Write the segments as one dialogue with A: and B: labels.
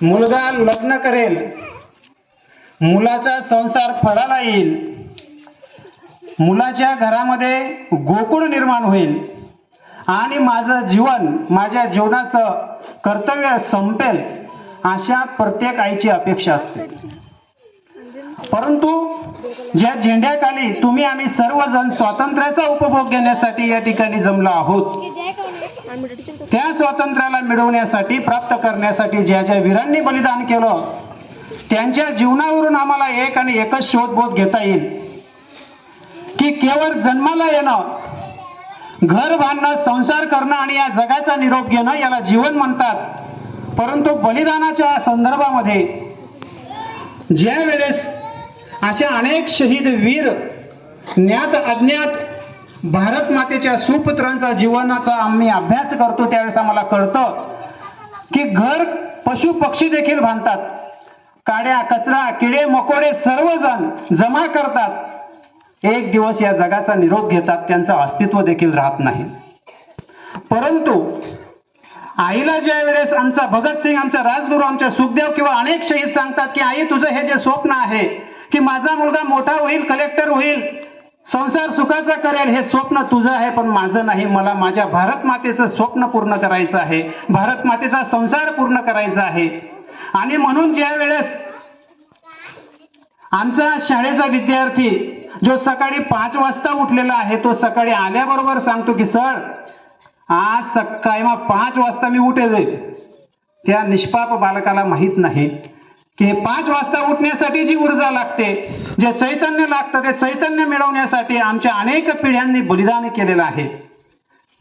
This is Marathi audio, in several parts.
A: मुलगा लग्न करेल. मुलाचा संसार फळाला येईल. मुलाच्या घरामध्ये गोकुळ निर्माण होईल. आणि माझं जीवन माझ्या जीवनाचं कर्तव्य संपेल अशा प्रत्येक आईची अपेक्षा असते. परंतु ज्या झेंड्याखाली तुम्ही आम्ही सर्वजण स्वातंत्र्याचा उपभोग घेण्यासाठी या ठिकाणी जमलो आहोत त्या स्वातंत्र्याला मिळवण्यासाठी प्राप्त करण्यासाठी ज्या ज्या वीरांनी बलिदान केलं त्यांच्या जीवनावरून आम्हाला एक आणि एकच शोधबोध घेता येईल. की केवळ जन्माला येणं घर बांधणं संसार करणं आणि या जगाचा निरोप घेणं याला जीवन म्हणतात. परंतु बलिदानाच्या संदर्भामध्ये ज्या वेळेस अशा अनेक शहीद वीर ज्ञात अज्ञात भारत मातेच्या सुपुत्रांचा जीवनाचा आम्ही अभ्यास करतो त्यावेळेस आम्हाला कळतं की घर पशु पक्षी देखील बांधतात. काड्या कचरा किडे मकोडे सर्वजण जमा करतात. एक दिवस या जगाचा निरोप घेतात त्यांचं अस्तित्व देखील राहत नाही. परंतु आईला ज्या वेळेस आमचा भगतसिंग आमचा राजगुरू आमच्या सुखदेव किंवा अनेक शहीद सांगतात की आई तुझं हे जे स्वप्न आहे की माझा मुलगा मोठा होईल कलेक्टर होईल संसार सुखाचा करेल हे स्वप्न तुझं आहे पण माझं नाही. मला माझ्या भारत मातेचं स्वप्न पूर्ण करायचं आहे. भारत मातेचा संसार पूर्ण करायचा आहे. आणि म्हणून ज्या वेळेस आमचा शाळेचा विद्यार्थी जो सकाळी पाच वाजता उठलेला आहे तो सकाळी आल्याबरोबर सांगतो की सर आज सकाळी मग पाच वाजता मी उठेल. त्या निष्पाप बालकाला माहीत नाही की हे पाच वाजता उठण्यासाठी जी ऊर्जा लागते जे चैतन्य लागतं ते चैतन्य मिळवण्यासाठी आमच्या अनेक पिढ्यांनी बलिदान केलेलं आहे.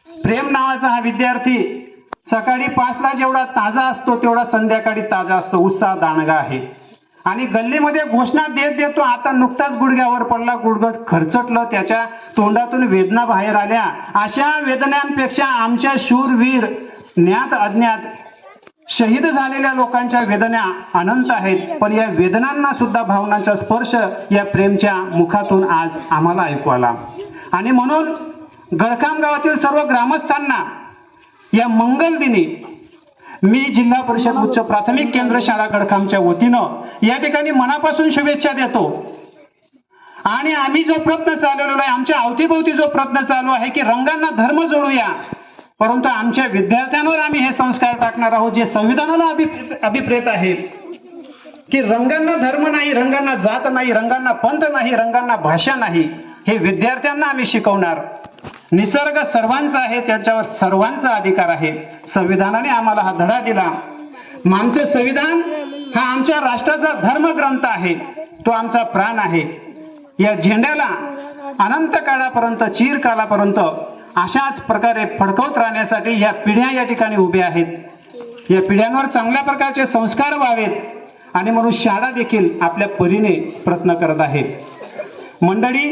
A: प्रेम नावाचा हा विद्यार्थी सकाळी पाचला जेवढा ताजा असतो तेवढा संध्याकाळी ताजा असतो उत्साह दानगा आहे. आणि गल्लीमध्ये घोषणा देत देतो आता नुकताच गुडघ्यावर पडला गुडघट खरचटलं त्याच्या तोंडातून वेदना बाहेर आल्या. अशा वेदनांपेक्षा आमच्या शूरवीर ज्ञात अज्ञात शहीद झालेल्या लोकांच्या वेदना अनंत आहेत पण या वेदनांना सुद्धा भावनांचा स्पर्श या प्रेमच्या मुखातून आज आम्हाला ऐकू आला. आणि म्हणून गडकाम गावातील सर्व ग्रामस्थांना या मंगल दिनी मी जिल्हा परिषद उच्च प्राथमिक केंद्र शाळा गडखामच्या वतीनं या ठिकाणी मनापासून शुभेच्छा देतो. आणि आम्ही जो प्रयत्न चालवलेला आहे आमच्या अवतीभोवती जो प्रयत्न चालू आहे की रंगांना धर्म जोडूया. परंतु आमच्या विद्यार्थ्यांवर आम्ही हे संस्कार टाकणार आहोत जे संविधानाला अभि अभिप्रेत आहे. की रंगांना धर्म नाही रंगांना जात नाही रंगांना पंथ नाही रंगांना भाषा नाही हे विद्यार्थ्यांना आम्ही शिकवणार. निसर्ग सर्वांचा आहे त्याच्यावर सर्वांचा अधिकार आहे. संविधानाने आम्हाला हा धडा दिला. मग आमचं संविधान हा आमच्या राष्ट्राचा धर्मग्रंथ आहे. तो आमचा प्राण आहे. या झेंड्याला अनंत काळापर्यंत चिरकालापर्यंत अशाच प्रकारे फडकवत राहण्यासाठी या पिढ्या या ठिकाणी उभ्या आहेत. या पिढ्यांवर चांगल्या प्रकारचे संस्कार व्हावेत आणि म्हणून शाळा देखील आपल्या परीने प्रयत्न करत आहे मंडळी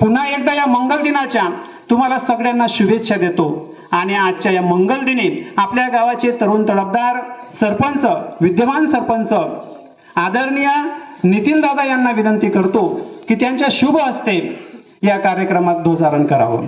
A: पुन्हा एकदा या मंगल दिनाच्या तुम्हाला सगळ्यांना शुभेच्छा देतो आणि आजच्या या मंगल दिनी आपल्या गावाचे तरुण तडफदार सरपंच विद्यमान सरपंच आदरणीय नितीन दादा यांना विनंती करतो की त्यांच्या शुभ हस्ते या कार्यक्रमात ध्वजारण करावं.